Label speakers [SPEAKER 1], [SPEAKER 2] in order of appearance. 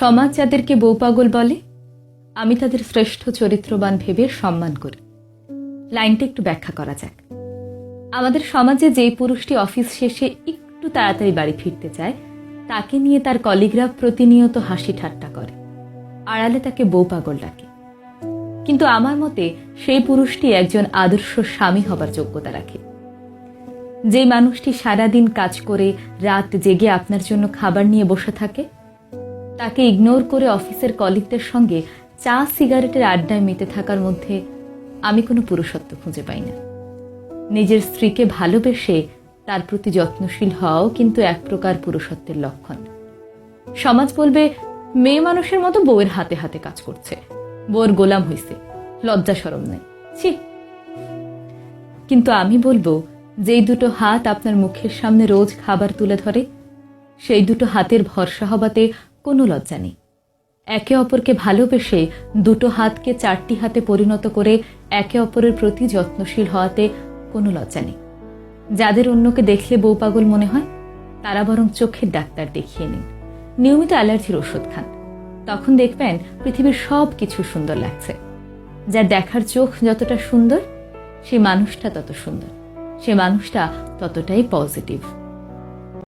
[SPEAKER 1] সমাজ যাদেরকে বউ পাগল বলে, আমি তাদের শ্রেষ্ঠ চরিত্রবান ভেবে সম্মান করি। লাইনটা একটু ব্যাখ্যা করা যাক। আমাদের সমাজে যেই পুরুষটি অফিস শেষে একটু তাড়াতাড়ি বাড়ি ফিরতে চায়, তাকে নিয়ে তার কলিগ্রাফ প্রতিনিয়ত হাসি ঠাট্টা করে। আড়ালে তাকে বউ পাগল ডাকে। কিন্তু আমার মতে, সেই পুরুষটি একজন আদর্শ স্বামী হবার যোগ্যতা রাখে। যে মানুষটি সারাদিন কাজ করে, রাত জেগে আপনার জন্য খাবার নিয়ে বসে থাকে তাকে ইগনোর করে অফিসের কলিগদের সঙ্গে চা সিগারেটের আড্ডায় মেতে থাকার মধ্যে আমি কোনো পুরুষত্ব খুঁজে পাই না। নিজের স্ত্রীকে ভালোবেসে তার প্রতি যত্নশীল হওয়াও কিন্তু এক প্রকার পুরুষত্বের লক্ষণ। সমাজ বলবে, মেয়ে মানুষের মতো বউয়ের হাতে হাতে কাজ করছে। বউয়ের গোলাম হইছে, লজ্জা সরম নেই। ছি। কিন্তু আমি বলব, যেই দুটো হাত আপনার মুখের সামনে রোজ খাবার তুলে ধরে, সেই দুটো হাতের ভরসা হবাতে কোনো লজ্জা নেই। একে অপরকে ভালোবেসে দুটো হাতকে চারটি হাতে পরিণত করে একে অপরের প্রতি যত্নশীল হওয়াতে কোনো লজ্জা নেই। যাদের অন্যকে দেখলে বউ পাগল মনে হয়, তারা বরং চোখের ডাক্তার দেখিয়ে নিন। নিয়মিত অ্যালার্জির ওষুধ খান। তখন দেখবেন পৃথিবীর সব কিছু সুন্দর লাগছে। যার দেখার চোখ যতটা সুন্দর, সে মানুষটা তত সুন্দর। সে মানুষটা ততটাই পজিটিভ।